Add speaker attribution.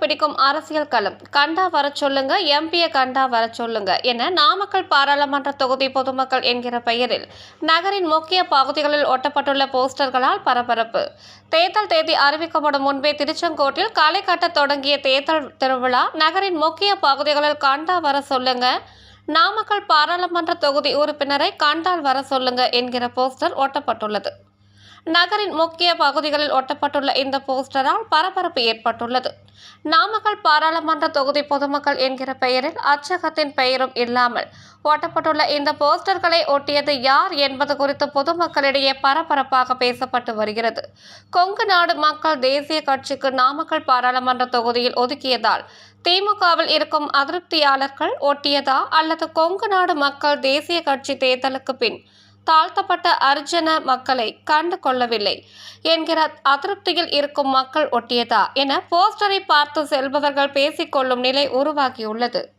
Speaker 1: பிடிக்கும் அரசியல் களம். கண்டா வர சொல்லுங்க எம்பியை கண்டா வர சொல்லுங்க என நாமக்கல் பாராளுமன்ற தொகுதி பொதுமக்கள் என்கிற பெயரில் நகரின் முக்கிய பகுதிகளில் ஒட்டப்பட்டுள்ள போஸ்டர்களால் பரபரப்பு. தேர்தல் தேதி அறிவிக்கப்படும் முன்பே திருச்செங்கோட்டில் களை கட்ட தொடங்கிய தேர்தல் திருவிழா நகரின் முக்கிய பகுதிகளில் கண்டா வர சொல்லுங்க நாமக்கல் பாராளுமன்ற தொகுதி உறுப்பினரை கண்டால் வர சொல்லுங்க என்கிற போஸ்டர் ஒட்டப்பட்டுள்ளது. நகரின் முக்கிய பகுதிகளில் ஒட்டப்பட்டுள்ள இந்த போஸ்டரால் பரபரப்பு ஏற்பட்டுள்ளது. நாமக்கல் பாராளுமன்ற தொகுதி பொதுமக்கள் என்கிற பெயரில் அச்சகத்தின் பெயரும் இல்லாமல் ஒட்டப்பட்டுள்ள இந்த போஸ்டர்களை ஒட்டியது யார் என்பது குறித்து பொதுமக்களிடையே பரபரப்பாக பேசப்பட்டு வருகிறது. கொங்கு நாடு மக்கள் தேசிய கட்சிக்கு நாமக்கல் பாராளுமன்ற தொகுதியில் ஒதுக்கியதால் திமுகவில் இருக்கும் அதிருப்தியாளர்கள் ஒட்டியதா அல்லது கொங்கு நாடு மக்கள் தேசிய கட்சி தேர்தலுக்கு பின் தாழ்த்தப்பட்ட அர்ஜன மக்களை கண்டு கொள்ளவில்லை. என்கிற அதிருப்தியில் இருக்கும் மக்கள் ஒட்டியதா? என போஸ்டரை பார்த்து செல்பவர்கள் பேசிக்கொள்ளும் நிலை உருவாகியுள்ளது.